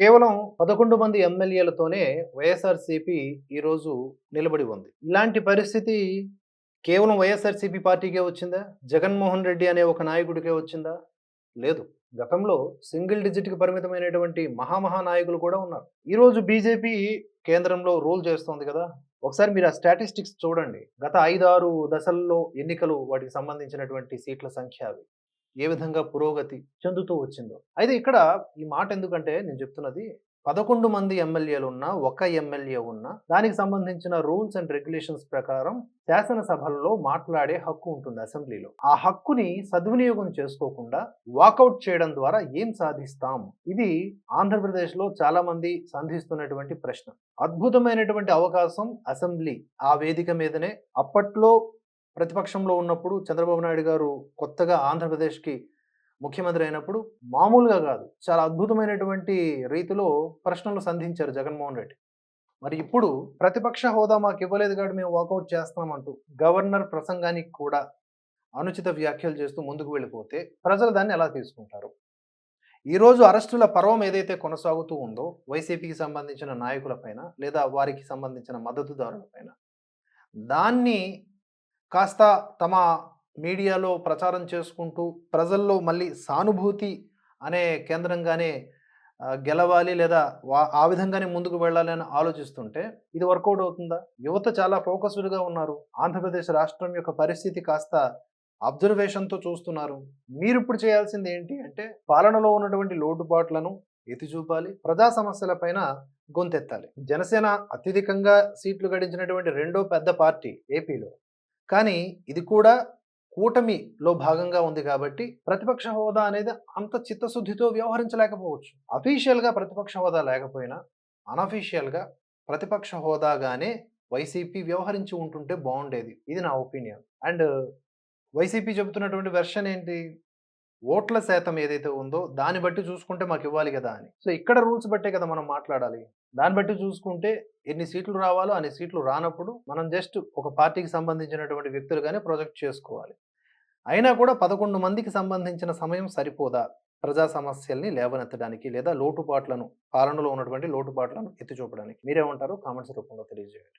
కేవలం పదకొండు మంది ఎమ్మెల్యేలతోనే వైఎస్ఆర్సీపీ ఈరోజు నిలబడి ఉంది. ఇలాంటి పరిస్థితి కేవలం వైఎస్ఆర్సీపీ పార్టీకే వచ్చిందా? జగన్మోహన్ రెడ్డి అనే ఒక నాయకుడికే వచ్చిందా? లేదు. గతంలో సింగిల్ డిజిట్కి పరిమితమైనటువంటి మహామహా నాయకులు కూడా ఉన్నారు. ఈరోజు బీజేపీ కేంద్రంలో రూల్ చేస్తోంది కదా? ఒకసారి మీరు ఆ స్టాటిస్టిక్స్ చూడండి. గత ఐదు ఆరు దశల్లో ఎన్నికలు వాటికి సంబంధించినటువంటి సీట్ల సంఖ్య అవి. ఏ విధంగా పురోగతి చెందుతూ వచ్చిందో. అయితే ఇక్కడ ఈ మాట ఎందుకంటే నేను చెప్తున్నది పదకొండు మంది ఎమ్మెల్యేలు ఉన్నా ఒక ఎమ్మెల్యే ఉన్నా దానికి సంబంధించిన రూల్స్ అండ్ రెగ్యులేషన్స్ ప్రకారం శాసనసభల్లో మాట్లాడే హక్కు ఉంటుంది అసెంబ్లీలో. ఆ హక్కుని సద్వినియోగం చేసుకోకుండా వాకౌట్ చేయడం ద్వారా ఏం సాధిస్తాం? ఇది ఆంధ్రప్రదేశ్లో చాలా మంది సంధిస్తున్నటువంటి ప్రశ్న. అద్భుతమైనటువంటి అవకాశం అసెంబ్లీ ఆ వేదిక మీదనే. అప్పట్లో ప్రతిపక్షంలో ఉన్నప్పుడు చంద్రబాబు నాయుడు గారు కొత్తగా ఆంధ్రప్రదేశ్కి ముఖ్యమంత్రి అయినప్పుడు మామూలుగా కాదు. చాలా అద్భుతమైనటువంటి రీతిలో ప్రశ్నలు సంధించారు జగన్మోహన్ రెడ్డి. మరి ఇప్పుడు ప్రతిపక్ష హోదా మాకు ఇవ్వలేదు కాబట్టి మేము వాకౌట్ చేస్తామంటూ గవర్నర్ ప్రసంగానికి కూడా అనుచిత వ్యాఖ్యలు చేస్తూ ముందుకు వెళ్ళిపోతే ప్రజలు దాన్ని ఎలా తీసుకుంటారు? ఈరోజు అరెస్టుల పర్వం ఏదైతే కొనసాగుతూ ఉందో వైసీపీకి సంబంధించిన నాయకులపైన లేదా వారికి సంబంధించిన మద్దతుదారులపైన దాన్ని కాస్త తమ మీడియాలో ప్రచారం చేసుకుంటూ ప్రజల్లో మళ్ళీ సానుభూతి అనే కేంద్రంగానే గెలవాలి లేదా వా- ఆ విధంగానే ముందుకు వెళ్ళాలి అని ఆలోచిస్తుంటే ఇది వర్కౌట్ అవుతుందా? యువత చాలా ఫోకస్డ్గా ఉన్నారు. ఆంధ్రప్రదేశ్ రాష్ట్రం యొక్క పరిస్థితి కాస్త అబ్జర్వేషన్తో చూస్తున్నారు. మీరు ఇప్పుడు చేయాల్సింది ఏంటి అంటే పాలనలో ఉన్నటువంటి లోటుపాట్లను ఎత్తి చూపాలి ప్రజా సమస్యలపైన గొంతెత్తాలి. జనసేన అత్యధికంగా సీట్లు గడించినటువంటి రెండో పెద్ద పార్టీ ఏపీలో. కానీ ఇది కూడా కూటమిలో భాగంగా ఉంది కాబట్టి ప్రతిపక్ష హోదా అనేది అంత చిత్తశుద్ధితో వ్యవహరించలేకపోవచ్చు. అఫీషియల్గా ప్రతిపక్ష హోదా లేకపోయినా అనఫీషియల్గా ప్రతిపక్ష హోదాగానే వైసీపీ వ్యవహరించి ఉంటుంటే బాగుండేది. ఇది నా ఒపీనియన్. అండ్ వైసీపీ చెబుతున్నటువంటి వెర్షన్ ఏంటి? ఓట్ల శాతం ఏదైతే ఉందో దాన్ని బట్టి చూసుకుంటే మాకు ఇవ్వాలి కదా అని. సో ఇక్కడ రూల్స్ బట్టే కదా మనం మాట్లాడాలి. దాన్ని బట్టి చూసుకుంటే ఎన్ని సీట్లు రావాలో అన్ని సీట్లు రానప్పుడు మనం జస్ట్ ఒక పార్టీకి సంబంధించినటువంటి వ్యక్తులుగానే ప్రొజెక్ట్ చేసుకోవాలి. అయినా కూడా పదకొండు మందికి సంబంధించిన సమయం సరిపోదా? ప్రజా సమస్యల్ని లేవనెత్తడానికి లేదా లోటుపాట్లను పాలనలో ఉన్నటువంటి లోటుపాట్లను ఎత్తి చూపడానికి మీరేమంటారు కామెంట్స్ రూపంలో తెలియజేయండి.